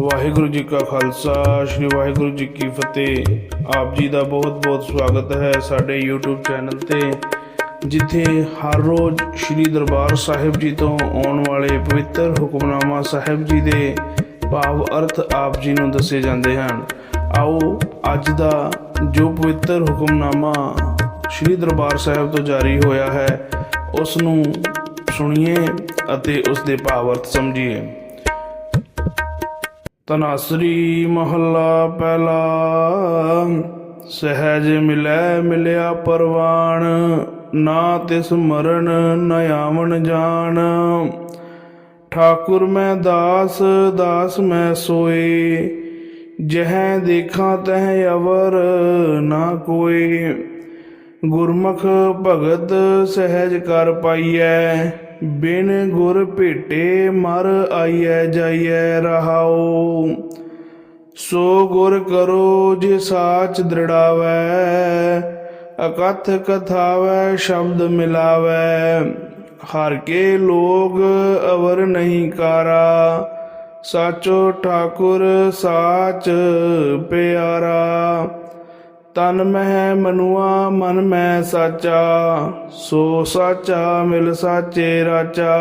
ਵਾਹਿਗੁਰੂ ਜੀ ਕਾ ਖਾਲਸਾ, ਸ੍ਰੀ ਵਾਹਿਗੁਰੂ ਜੀ ਕੀ ਫਤਿਹ। ਆਪ ਜੀ ਦਾ ਬਹੁਤ ਬਹੁਤ ਸਵਾਗਤ ਹੈ ਸਾਡੇ YouTube ਚੈਨਲ ਤੇ, ਜਿੱਥੇ ਹਰ ਰੋਜ਼ ਸ੍ਰੀ ਦਰਬਾਰ ਸਾਹਿਬ ਜੀ ਤੋਂ ਆਉਣ ਵਾਲੇ ਪਵਿੱਤਰ ਹੁਕਮਨਾਮਾ ਸਾਹਿਬ ਜੀ ਦੇ ਭਾਵ ਅਰਥ ਆਪ ਜੀ ਨੂੰ ਦੱਸੇ ਜਾਂਦੇ ਹਨ। ਆਓ, ਅੱਜ ਦਾ ਜੋ ਪਵਿੱਤਰ ਹੁਕਮਨਾਮਾ ਸ੍ਰੀ ਦਰਬਾਰ ਸਾਹਿਬ ਤੋਂ ਜਾਰੀ ਹੋਇਆ ਹੈ ਉਸ ਨੂੰ ਸੁਣੀਏ ਅਤੇ ਉਸ ਦੇ ਭਾਵ ਅਰਥ ਸਮਝੀਏ। ਤਨਾਸਰੀ ਮਹੱਲਾ ਪਹਿਲਾ। ਸਹਿਜ ਮਿਲੈ ਮਿਲਿਆ ਪਰਵਾਣ, ਨਾ ਤਿਸ ਮਰਨ ਨ ਆਵਣ ਜਾਣ। ਠਾਕੁਰ ਮੈਂ ਦਾਸ ਦਾਸ ਮੈਂ ਸੋਏ, ਜਹ ਦੇਖਾਂ ਤਹ ਅਵਰ ਨਾ ਕੋਈ ਗੁਰਮੁਖ ਭਗਤ ਸਹਿਜ ਕਰ ਪਾਈਐ ਬਿਨ ਗੁਰ ਭੇਟੇ ਮਰ ਆਈਐ ਜਾਈਐ ਰਹਾਉ। ਸੋ ਗੁਰ ਕਰੋ ਜੇ ਸਾਚ ਦ੍ਰਿੜਾਵੈ, ਅਕਥ ਕਥਾਵੈ, ਸ਼ਬਦ ਮਿਲਾਵੈ। ਹਰ ਕੇ ਲੋਗ ਅਵਰ ਨਹੀਂ ਕਾਰਾ, ਸਾਚੋ ਠਾਕੁਰ ਸਾਚ ਪਿਆਰਾ। ਤਨ ਮਹਿ ਮਨੁਆ, ਮਨ ਮੈਂ ਸਾਚਾ, ਸੋ ਸਾਚਾ ਮਿਲ ਸਾਚੇ ਰਾਚਾ।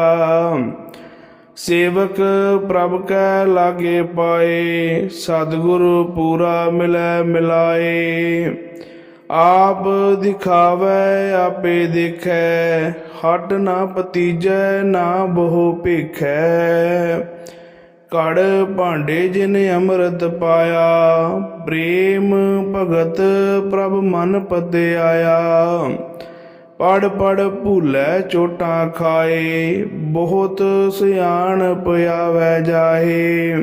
ਸੇਵਕ ਪ੍ਰਭ ਕੈ ਲਾਗੇ ਪਾਏ, ਸਤਿਗੁਰ ਪੂਰਾ ਮਿਲੈ ਮਿਲਾਏ। ਆਪ ਦਿਖਾਵੈ, ਆਪੇ ਦੇਖੈ, ਹਟ ਨਾ ਪਤੀਜੈ, ਨਾ ਬਹੁ ਭੇਖੈ। ਕੜ ਭਾਂਡੇ ਜਿਨ ਅੰਮ੍ਰਿਤ ਪਾਇਆ, ਪ੍ਰੇਮ ਭਗਤ ਪ੍ਰਭ ਮਨ ਪਤੇ ਆਇਆ ਪੜ ਪੜ ਭੂਲੇ ਚੋਟਾਂ ਖਾਏ, ਬਹੁਤ ਸਿਆਣ ਪਿਆਵੈ ਜਾਏ।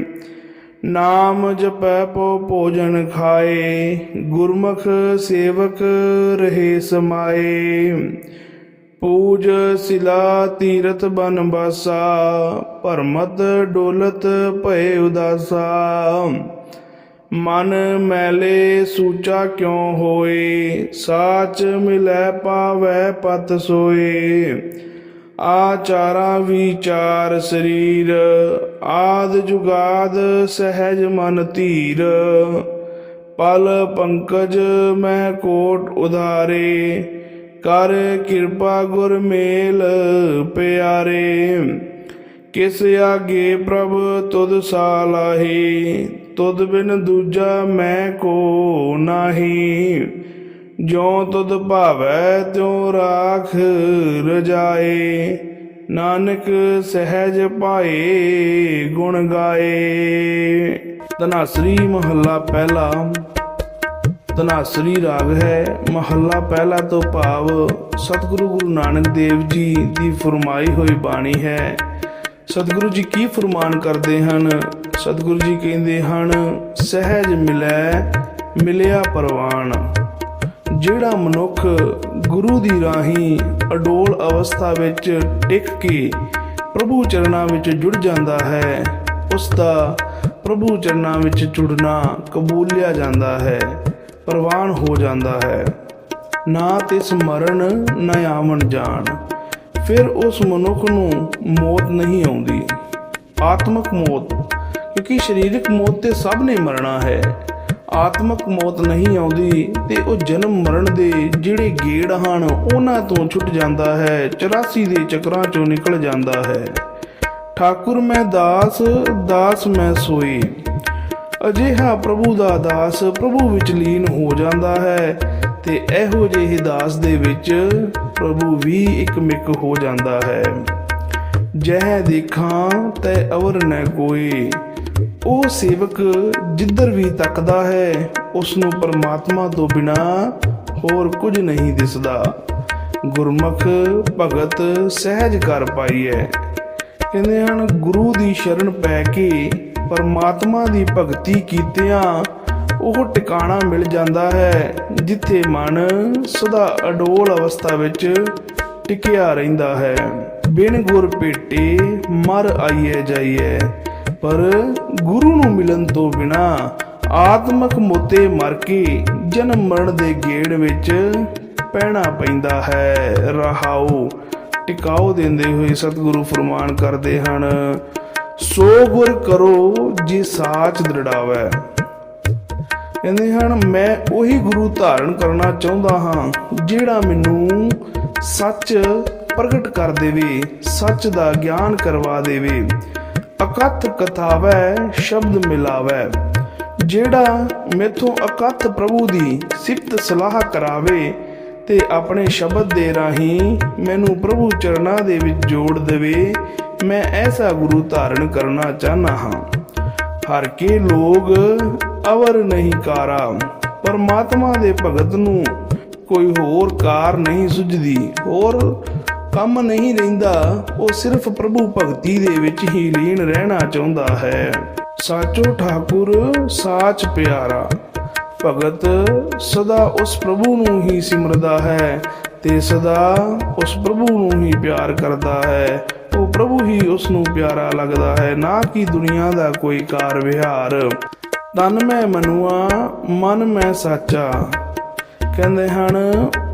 ਨਾਮ ਜਪੈ ਪੋ ਭੋਜਨ ਖਾਏ, ਗੁਰਮੁਖ ਸੇਵਕ ਰਹੇ ਸਮਾਏ। ਪੂਜ ਸਿਲਾ ਤੀਰਥ ਬਨ ਬਾਸਾ, ਭਰਮਤ ਡੋਲਤ ਭਏ ਉਦਾਸਾ। ਮਨ ਮੈਲੇ ਸੂਚਾ ਕਿਉ ਹੋਏ, ਸਾਚ ਮਿਲੈ ਪਾਵੈ ਪਤ ਸੋਏ। ਆਚਾਰਾ ਵਿਚਾਰ ਸਰੀਰ, ਆਦ ਜੁਗਾਦ ਸਹਿਜ ਮਨ ਧੀਰ। ਪਲ ਪੰਕਜ ਮੈਂ ਕੋਟ ਉਧਾਰੇ ਕਰ ਕਿਰਪਾ ਗੁਰ ਮੇਲ ਪਿਆਰੇ, ਕਿਸ ਆਗੇ ਪ੍ਰਭ ਤੁਧ ਸਾਲਾਹੀ ਤੁਧ ਬਿਨ ਦੂਜਾ ਮੈਂ ਕੋ ਨਾਹੀ। ਜੋ ਤੁਧ ਭਾਵੈ ਤਿਉ ਰਾਖ ਰਜਾਏ, ਨਾਨਕ ਸਹਿਜ ਪਾਏ ਗੁਣ ਗਾਏ। ਧਨਾਸਰੀ ਮਹੱਲਾ ਪਹਿਲਾ ਧਨਾਸਰੀ ਰਾਗ ਹੈ। ਮਹੱਲਾ ਪਹਿਲਾ ਤੋਂ ਭਾਵ, ਸਤਿਗੁਰੂ ਗੁਰੂ ਨਾਨਕ ਦੇਵ ਜੀ ਦੀ ਫਰਮਾਈ ਹੋਈ ਬਾਣੀ ਹੈ। ਸਤਿਗੁਰੂ ਜੀ ਕੀ ਫਰਮਾਨ ਕਰਦੇ ਹਨ? ਸਤਿਗੁਰੂ ਜੀ ਕਹਿੰਦੇ ਹਨ, ਸਹਿਜ ਮਿਲੈ, ਮਿਲਿਆ ਪਰਵਾਨ। ਜਿਹੜਾ ਮਨੁੱਖ ਗੁਰੂ ਦੀ ਰਾਹੀਂ ਅਡੋਲ ਅਵਸਥਾ ਵਿੱਚ ਟਿਕ ਕੇ ਪ੍ਰਭੂ ਚਰਨਾਂ ਵਿੱਚ ਜੁੜ ਜਾਂਦਾ ਹੈ ਉਸ ਦਾ ਪ੍ਰਭੂ ਚਰਨਾਂ ਵਿੱਚ ਜੁੜਨਾ ਕਬੂਲਿਆ ਜਾਂਦਾ ਹੈ। ਪ੍ਰਵਾਨ ਹੋ ਜਾਂਦਾ ਹੈ। ਨਾ ਤਿਸ ਮਰਨ, ਨਾ ਆਵਣ ਜਾਣ। ਫਿਰ ਉਸ ਮਨੁੱਖ ਨੂੰ ਮੌਤ ਨਹੀਂ ਆਉਂਦੀ। ਆਤਮਕ ਮੌਤ, ਕਿਉਂਕਿ ਸਰੀਰਕ ਮੌਤ ਤੇ ਸਭ ਨੇ ਮਰਨਾ ਹੈ। ਆਤਮਕ ਮੌਤ ਨਹੀਂ ਆਉਂਦੀ ਤੇ ਉਹ ਜਨਮ ਮਰਨ ਦੇ ਜਿਹੜੇ ਗੇੜ ਹਨ, ਉਹਨਾਂ ਤੋਂ ਛੁੱਟ ਜਾਂਦਾ ਹੈ 84 ਦੇ ਚੱਕਰਾਂ ਚੋਂ ਨਿਕਲ ਜਾਂਦਾ ਹੈ। ਠਾਕੁਰ ਮੈਂ ਦਾਸ ਦਾਸ ਮੈਂ ਸੋਈ। ਅਜਿਹਾ ਪ੍ਰਭੂ ਦਾ ਦਾਸ ਪ੍ਰਭੂ ਵਿੱਚ ਲੀਨ ਹੋ ਜਾਂਦਾ ਹੈ ਤੇ ਇਹੋ ਜਿਹੇ ਦਾਸ ਦੇ ਵਿੱਚ ਪ੍ਰਭੂ ਵੀ ਇੱਕ ਮਿਕ ਹੋ ਜਾਂਦਾ ਹੈ। ਜਹ ਦੇਖਾਂ ਤੈ ਅਵਰ ਨ ਕੋਈ। ਉਹ ਸੇਵਕ ਜਿੱਧਰ ਵੀ ਤੱਕਦਾ ਹੈ ਉਸ ਨੂੰ ਪਰਮਾਤਮਾ ਤੋਂ ਬਿਨਾ ਹੋਰ ਕੁਝ ਨਹੀਂ ਦਿਸਦਾ। ਗੁਰਮੁਖ ਭਗਤ ਸਹਿਜ ਕਰ ਪਾਈ ਹੈ ਕਹਿੰਦੇ ਹਨ, ਗੁਰੂ ਦੀ ਸ਼ਰਨ ਪੈ ਕੇ ਪਰਮਾਤਮਾ ਦੀ ਭਗਤੀ ਕੀਤਿਆਂ ਉਹ ਟਿਕਾਣਾ ਮਿਲ ਜਾਂਦਾ ਹੈ, ਜਿੱਥੇ ਮਨ ਸਦਾ ਅਡੋਲ ਅਵਸਥਾ ਵਿੱਚ ਟਿਕਿਆ ਰਹਿੰਦਾ ਹੈ। ਬਿਨ ਗੁਰ ਭੇਟੇ ਮਰ ਆਈਏ ਜਾਈਏ ਪਰ ਗੁਰੂ ਨੂੰ ਮਿਲਣ ਤੋਂ ਬਿਨਾ ਆਤਮਕ ਮੋਤੇ ਮਰ ਕੇ ਜਨਮ ਮਰਨ ਦੇ ਗੇੜ ਵਿੱਚ ਪੈਣਾ ਪੈਂਦਾ ਹੈ। ਰਹਾਉ ਟਿਕਾਓ ਦਿੰਦੇ ਹੋਏ ਸਤਿਗੁਰੂ ਫਰਮਾਨ ਕਰਦੇ ਹਨ ਸੋ ਗੁਰ ਕਰੋ ਜੇ ਸਾਚ ਦ੍ਰਿੜਾਵੈ। ਕਹਿੰਦੇ ਹਨ, ਮੈਂ ਉਹੀ ਗੁਰੂ ਧਾਰਨ ਕਰਨਾ ਚਾਹੁੰਦਾ ਹਾਂ, ਜਿਹੜਾ ਮੈਨੂੰ ਸੱਚ ਪ੍ਰਗਟ ਕਰ ਦੇਵੇ, ਸੱਚ ਦਾ ਗਿਆਨ ਕਰਵਾ ਦੇਵੇ। ਅਕਥ ਕਥਾਵੈ, ਸ਼ਬਦ ਮਿਲਾਵੈ। ਜਿਹੜਾ ਮੇਥੋਂ ਅਕਥ ਪ੍ਰਭੂ ਦੀ ਸਿਫਤ ਸਲਾਹ ਕਰਾਵੇ ਤੇ ਆਪਣੇ ਸ਼ਬਦ ਦੇ ਰਾਹੀਂ ਮੈਨੂੰ ਪ੍ਰਭੂ ਚਰਨਾਂ ਦੇ ਵਿੱਚ ਜੋੜ ਦੇਵੇ, ਮੈਂ ਐਸਾ ਗੁਰੂ ਧਾਰਨ ਕਰਨਾ ਚਾਹਨਾ ਹਾਂ। ਹਰ ਕੇ ਲੋਗ ਅਵਰ ਨਹੀਂ ਕਾਰਾ, ਪਰਮਾਤਮਾ ਦੇ ਭਗਤ ਨੂੰ ਕੋਈ ਹੋਰ ਕਾਰ ਨਹੀਂ ਸੁਝਦੀ, ਹੋਰ ਕੰਮ ਨਹੀਂ ਰਹਿੰਦਾ, ਉਹ ਸਿਰਫ ਪ੍ਰਭੂ ਭਗਤੀ ਦੇ ਵਿੱਚ ਹੀ ਲੀਨ ਰਹਿਣਾ ਚਾਹੁੰਦਾ ਹੈ। ਸਾਚੋ ਠਾਕੁਰ, ਸਾਚ ਪਿਆਰਾ। ਭਗਤ ਸਦਾ ਉਸ ਪ੍ਰਭੂ ਨੂੰ ਹੀ ਸਿਮਰਦਾ ਹੈ ਤੇ ਸਦਾ ਉਸ ਪ੍ਰਭੂ ਨੂੰ ਹੀ ਪਿਆਰ ਕਰਦਾ ਹੈ। ਉਹ ਪ੍ਰਭੂ ਹੀ ਉਸ ਨੂੰ ਪਿਆਰਾ ਲੱਗਦਾ ਹੈ, ਨਾ ਕਿ ਦੁਨੀਆ ਦਾ ਕੋਈ ਕਾਰ ਵਿਹਾਰ। ਤਨ ਮੈਂ ਮਨੁਆ, ਮਨ ਮੈਂ ਸਾਚਾ। ਕਹਿੰਦੇ ਹਨ,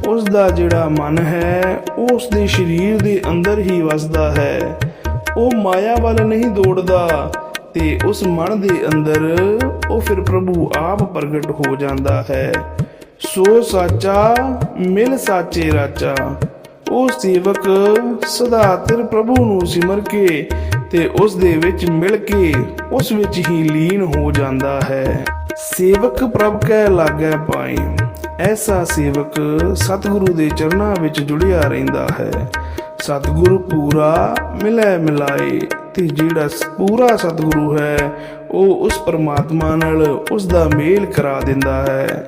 ਉਸ ਦਾ ਜਿਹੜਾ ਮਨ ਹੈ, ਉਹ ਉਸ ਦੇ ਸਰੀਰ ਦੇ ਅੰਦਰ ਹੀ ਵਸਦਾ ਹੈ। ਉਹ ਮਾਇਆ ਵੱਲ ਨਹੀਂ ਦੌੜਦਾ ਤੇ ਉਸ ਮਨ ਦੇ ਅੰਦਰ ਉਹ ਫਿਰ ਪ੍ਰਭੂ ਆਪ ਪ੍ਰਗਟ ਹੋ ਜਾਂਦਾ ਹੈ। ਸੋ ਸਾਚਾ, ਮਿਲ ਸਾਚੇ ਰਾਚਾ। ਉਹ ਸੇਵਕ ਸਦਾ ਤਿਰ ਪ੍ਰਭੂ ਨੂੰ ਸਿਮਰ ਕੇ ਤੇ ਉਸ ਦੇ ਵਿੱਚ ਮਿਲ ਕੇ ਉਸ ਵਿੱਚ ਹੀ ਲੀਨ ਹੋ ਜਾਂਦਾ ਹੈ। ਸੇਵਕ ਪ੍ਰਭ ਕੈ ਲਾਗੈ ਪਾਈ ਐਸਾ ਸੇਵਕ ਸਤਿਗੁਰੂ ਦੇ ਚਰਨਾਂ ਵਿੱਚ ਜੁੜਿਆ ਰਹਿੰਦਾ ਹੈ। ਸਤਿਗੁਰੂ ਪੂਰਾ ਮਿਲੈ ਮਿਲਾਏ। ਤੇ ਜਿਹੜਾ ਸ- ਪੂਰਾ ਸਤਿਗੁਰੂ ਹੈ, ਉਹ ਉਸ ਪਰਮਾਤਮਾ ਨਾਲ ਉਸ ਦਾ ਮੇਲ ਕਰਾ ਦਿੰਦਾ ਹੈ।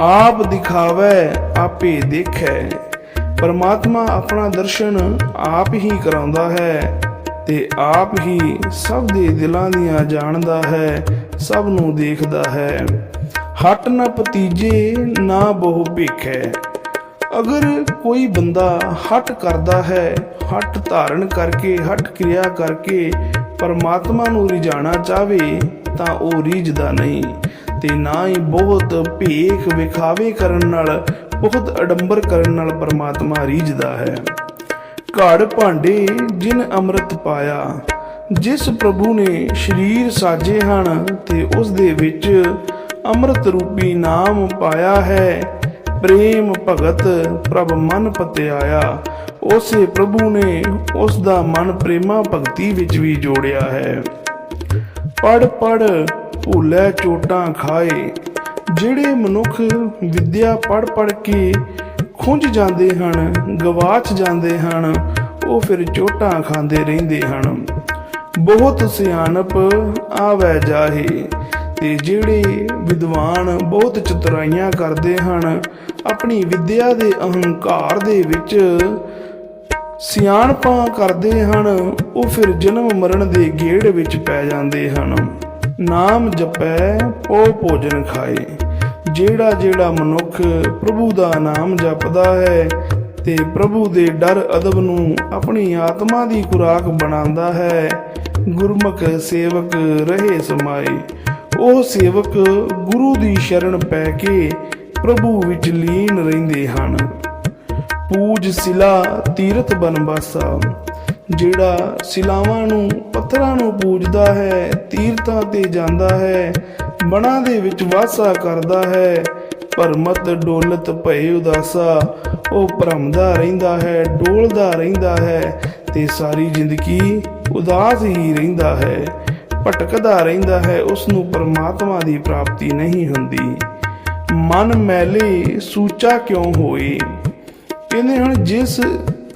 ਆਪ ਦਿਖਾਵੇ, ਆਪੇ ਦੇਖੈ। ਪਰਮਾਤਮਾ ਆਪਣਾ ਦਰਸ਼ਨ ਆਪ ਹੀ ਕਰਾਉਂਦਾ ਹੈ ਤੇ ਆਪ ਹੀ ਸਭ ਦੇ ਦਿਲਾਂ ਦੀਆਂ ਜਾਣਦਾ ਹੈ, ਸਭ ਨੂੰ ਦੇਖਦਾ ਹੈ। ਹਟ ਨਾ ਪਤੀਜੇ ਨਾ ਬਹੁ ਭੇਖੈ। ਅਗਰ ਕੋਈ ਬੰਦਾ ਹਟ ਕਰਦਾ ਹੈ ਹਟ ਧਾਰਨ ਕਰਕੇ, ਹਟ ਕਿਰਿਆ ਕਰਕੇ ਪਰਮਾਤਮਾ ਨੂੰ ਰਿਝਾਣਾ ਚਾਵੇ ਤਾਂ ਉਹ ਰੀਝਦਾ ਨਹੀਂ ਤੇ ਨਾ ਹੀ ਬਹੁਤ ਭੇਖ ਵਿਖਾਵੇ ਕਰਨ ਨਾਲ, ਬਹੁਤ ਅਡੰਬਰ ਕਰਨ ਨਾਲ ਪਰਮਾਤਮਾ ਰੀਝਦਾ ਹੈ। ਘੜ ਭਾਂਡੇ ਜਿਨ ਅੰਮ੍ਰਿਤ ਪਾਇਆ, ਜਿਸ ਪ੍ਰਭੂ ਨੇ ਸਰੀਰ ਸਾਜੇ ਹਨ ਤੇ ਉਸ ਦੇ ਵਿੱਚ ਅੰਮ੍ਰਿਤ ਰੂਪੀ ਨਾਮ ਪਾਇਆ ਹੈ ਪ੍ਰੇਮ ਭਗਤ ਪ੍ਰਭ ਮਨ ਪਤਿਆਇਆ। ਉਸੇ ਪ੍ਰਭੂ ਨੇ ਉਸ ਦਾ ਮਨ ਪ੍ਰੇਮਾ ਭਗਤੀ ਵਿੱਚ ਵੀ ਜੋੜਿਆ ਹੈ। ਪੜ ਪੜ ਭੁੱਲੇ ਚੋਟਾਂ ਖਾਏ। ਜਿਹੜੇ ਮਨੁੱਖ ਵਿਦਿਆ ਪੜ ਪੜ ਕੇ ਖੁੰਝ ਜਾਂਦੇ ਹਨ, ਗਵਾਚ ਜਾਂਦੇ ਹਨ, ਉਹ ਫਿਰ ਚੋਟਾਂ ਖਾਂਦੇ ਰਹਿੰਦੇ ਹਨ। ਬਹੁਤ ਸਿਆਣਪ ਆਵੈ ਜਾਹੇ। ਤੇ ਜਿਹੜੇ ਵਿਦਵਾਨ ਬਹੁਤ ਚਤੁਰਾਈਆਂ ਕਰਦੇ ਹਨ, ਆਪਣੀ ਵਿਦਿਆ ਦੇ ਅਹੰਕਾਰ ਦੇ ਵਿੱਚ ਸਿਆਣਪਾਂ ਕਰਦੇ ਹਨ, ਉਹ ਫਿਰ ਜਨਮ ਮਰਨ ਦੇ ਗੇੜ ਵਿੱਚ ਪੈ ਜਾਂਦੇ ਹਨ। ਨਾਮ ਜਪੈ ਪੋ ਭੋਜਨ ਖਾਏ। ਜਿਹੜਾ ਜਿਹੜਾ ਮਨੁੱਖ ਪ੍ਰਭੂ ਦਾ ਨਾਮ ਜਪਦਾ ਹੈ ਤੇ ਪ੍ਰਭੂ ਦੇ ਡਰ ਅਦਬ ਨੂੰ ਆਪਣੀ ਆਤਮਾ ਦੀ ਖੁਰਾਕ ਬਣਾਉਂਦਾ ਹੈ, ਗੁਰਮੁਖ ਸੇਵਕ ਰਹੇ ਸਮਾਏ। ਉਹ ਸੇਵਕ ਗੁਰੂ ਦੀ ਸ਼ਰਨ ਪੈ ਕੇ ਪ੍ਰਭੂ ਵਿੱਚ ਲੀਨ ਰਹਿੰਦੇ ਹਨ। ਪੂਜ ਸਿਲਾ ਤੀਰਥ ਬਨਵਾਸਾ, ਜਿਹੜਾ ਸਿਲਾਵਾਂ ਨੂੰ, ਪੱਥਰਾਂ ਨੂੰ ਪੂਜਦਾ ਹੈ, ਤੀਰਥਾਂ ਤੇ ਜਾਂਦਾ ਹੈ, ਬਣਾ ਦੇ ਵਿੱਚ ਵਾਸਾ ਕਰਦਾ ਹੈ, ਪਰਮਤ ਡੋਲਤ ਭਏ ਉਦਾਸਾ, ਉਹ ਭਰਮਦਾ ਰਹਿੰਦਾ ਹੈ, ਡੋਲਦਾ ਰਹਿੰਦਾ ਹੈ ਤੇ ਸਾਰੀ ਜ਼ਿੰਦਗੀ ਉਦਾਸ ਹੀ ਰਹਿੰਦਾ ਹੈ। ਭਟਕਦਾ ਰਹਿੰਦਾ ਹੈ ਉਸ ਨੂੰ ਪਰਮਾਤਮਾ ਦੀ ਪ੍ਰਾਪਤੀ ਨਹੀਂ ਹੁੰਦੀ। ਮਨ ਮੈਲੇ ਸੂਚਾ ਕਿਉਂ ਹੋਏ? ਕਹਿੰਦੇ ਹੁਣ ਜਿਸ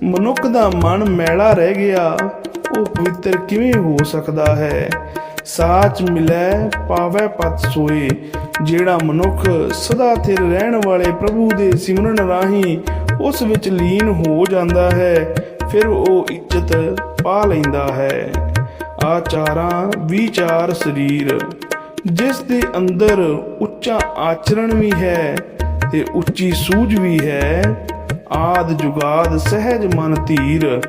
ਮਨੁੱਖ ਦਾ ਮਨ ਮੈਲਾ ਰਹਿ ਗਿਆ, ਉਹ ਪਵਿੱਤਰ ਕਿਵੇਂ ਹੋ ਸਕਦਾ ਹੈ? ਸਾਚ ਮਿਲੈ, ਪਾਵੈ ਪਤ ਸੋਏ, ਜਿਹੜਾ ਮਨੁੱਖ ਸਦਾ ਥਿਰ ਰਹਿਣ ਵਾਲੇ ਪ੍ਰਭੂ ਦੇ ਸਿਮਰਨ ਰਾਹੀਂ ਉਸ ਵਿੱਚ ਲੀਨ ਹੋ ਜਾਂਦਾ ਹੈ, ਫਿਰ ਉਹ ਇੱਜ਼ਤ ਪਾ ਲੈਂਦਾ ਹੈ। ਆਚਾਰਾਂ ਵਿਚਾਰ ਸਰੀਰ। ਜਿਸ ਦੇ ਅੰਦਰ ਉੱਚਾ ਆਚਰਣ ਵੀ ਹੈ ਤੇ ਉੱਚੀ ਸੂਝ ਵੀ ਹੈ, ਆਦ ਜੁਗਾਦ ਸਹਿਜ ਮਨ ਧੀਰ।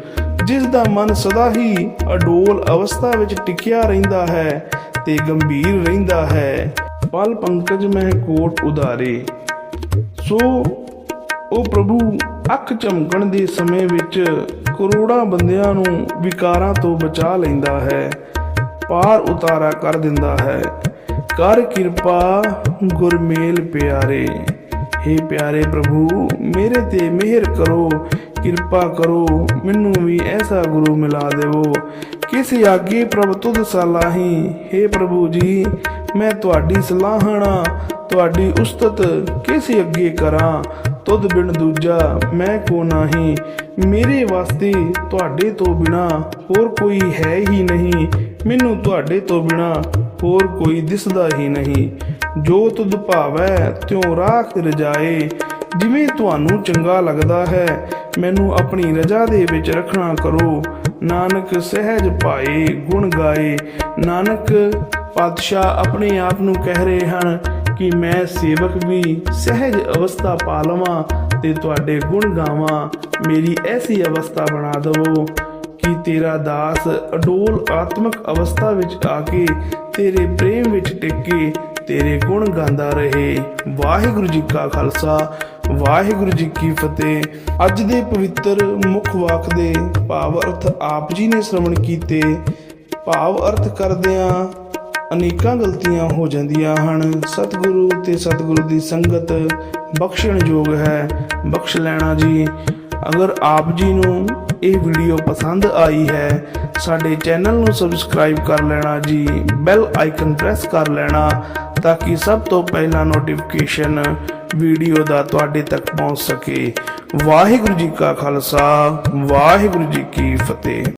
ਜਿਸ ਦਾ ਮਨ ਸਦਾ ਹੀ ਅਡੋਲ ਅਵਸਥਾ ਵਿੱਚ ਟਿਕਿਆ ਰਹਿੰਦਾ ਹੈ ਤੇ ਗੰਭੀਰ ਰਹਿੰਦਾ ਹੈ। ਪਲ ਪੰਕਜ ਮਹਿ ਕੋਟ ਉਦਾਰੇ ਸੋ ਉਹ ਪ੍ਰਭੂ ਅੱਖ ਚਮਕਣ ਦੇ ਸਮੇਂ ਵਿੱਚ ਕਰੋੜਾਂ ਬੰਦਿਆਂ ਨੂੰ ਵਿਕਾਰਾਂ ਤੋਂ ਬਚਾ ਲੈਂਦਾ ਹੈ, ਪਾਰ ਉਤਾਰਾ ਕਰ ਦਿੰਦਾ ਹੈ। ਕਰ ਕਿਰਪਾ ਗੁਰਮੇਲ ਪਿਆਰੇ। हे ਪਿਆਰੇ ਪ੍ਰਭੂ, ਮੇਰੇ ਤੇ ਮਿਹਰ ਕਰੋ, ਕਿਰਪਾ ਕਰੋ, ਮੈਨੂੰ ਵੀ ਐਸਾ ਗੁਰੂ ਮਿਲਾ ਦੇਵੋ। ਕਿਸ ਆਗੇ ਪ੍ਰਭ ਤੁਧ ਸਲਾਹੀ हे ਪ੍ਰਭੂ ਜੀ, ਮੈਂ ਤੁਹਾਡੀ ਸਲਾਹਣਾ ਤੁਹਾਡੀ ਉਸਤਤ ਕਿਸ ਅੱਗੇ ਕਰਾਂ ਤੁਧ ਬਿਨ ਦੂਜਾ ਮੈਂ ਕੋ ਨਾਹੀ। ਮੇਰੇ ਵਾਸਤੇ ਤੁਹਾਡੇ ਤੋਂ ਬਿਨਾ ਹੋਰ ਕੋਈ ਹੈ ਹੀ ਨਹੀਂ। ਮੈਨੂੰ ਤੁਹਾਡੇ ਤੋਂ ਬਿਨਾ ਹੋਰ ਕੋਈ ਦਿਸਦਾ ਹੀ ਨਹੀਂ। ਜੋ ਤੁਧ ਭਾਵੈ ਤਿਉ ਰਾਖ ਰਜਾਏ। ਜਿਵੇਂ ਤੁਹਾਨੂੰ ਚੰਗਾ ਲੱਗਦਾ ਹੈ, ਮੈਨੂੰ ਆਪਣੀ ਰਜਾ ਦੇ ਵਿੱਚ ਰੱਖਣਾ ਕਰੋ। ਨਾਨਕ ਸਹਿਜ ਪਾਏ ਗੁਣ ਗਾਏ। ਨਾਨਕ ਪਾਤਸ਼ਾਹ ਆਪਣੇ ਆਪ ਨੂੰ ਕਹਿ ਰਹੇ ਹਨ ਕਿ ਮੈਂ ਸੇਵਕ ਵੀ ਸਹਿਜ ਅਵਸਥਾ ਪਾ ਲਵਾਂ ਤੇ ਤੁਹਾਡੇ ਗੁਣ ਗਾਵਾਂ। ਮੇਰੀ ਐਸੀ ਅਵਸਥਾ ਬਣਾ ਦਵੋ ਕਿ ਤੇਰਾ ਦਾਸ ਅਡੋਲ ਆਤਮਿਕ ਅਵਸਥਾ ਵਿੱਚ ਆ ਕੇ ਤੇਰੇ ਪ੍ਰੇਮ ਵਿੱਚ ਟਿੱਕੇ, ਤੇਰੇ ਗੁਣ ਗਾਉਂਦਾ ਰਹੇ। ਵਾਹਿਗੁਰੂ ਜੀ ਕਾ ਖਾਲਸਾ, ਵਾਹਿਗੁਰੂ ਜੀ ਕੀ ਫਤਿਹ। ਅੱਜ ਦੇ ਪਵਿੱਤਰ ਮੁੱਖ ਵਾਕ ਦੇ ਭਾਵ ਅਰਥ ਆਪ ਜੀ ਨੇ ਸ਼੍ਰਵਣ ਕੀਤੇ। ਭਾਵ ਅਰਥ ਕਰਦਿਆਂ ਅਨੇਕਾਂ ਗਲਤੀਆਂ ਹੋ ਜਾਂਦੀਆਂ ਹਨ। ਸਤਿਗੁਰੂ ਤੇ ਸਤਿਗੁਰੂ ਦੀ ਸੰਗਤ ਬਖਸ਼ਣਯੋਗ ਹੈ। ਬਖਸ਼ ਲੈਣਾ ਜੀ। ਅਗਰ ਆਪ ਜੀ ਨੂੰ ਇਹ ਵੀਡੀਓ ਪਸੰਦ ਆਈ ਹੈ, ਸਾਡੇ ਚੈਨਲ ਨੂੰ ਸਬਸਕ੍ਰਾਈਬ ਕਰ ਲੈਣਾ ਜੀ। ਬੈਲ ਆਈਕਨ ਪ੍ਰੈਸ ਕਰ ਲੈਣਾ ਤਾਂ ਕਿ ਸਭ ਤੋਂ ਪਹਿਲਾਂ ਨੋਟੀਫਿਕੇਸ਼ਨ ਵੀਡੀਓ ਦਾ ਤੁਹਾਡੇ ਤੱਕ ਪਹੁੰਚ ਸਕੇ। ਵਾਹਿਗੁਰੂ ਜੀ ਕਾ ਖਾਲਸਾ, ਵਾਹਿਗੁਰੂ ਜੀ ਕੀ ਫਤਿਹ।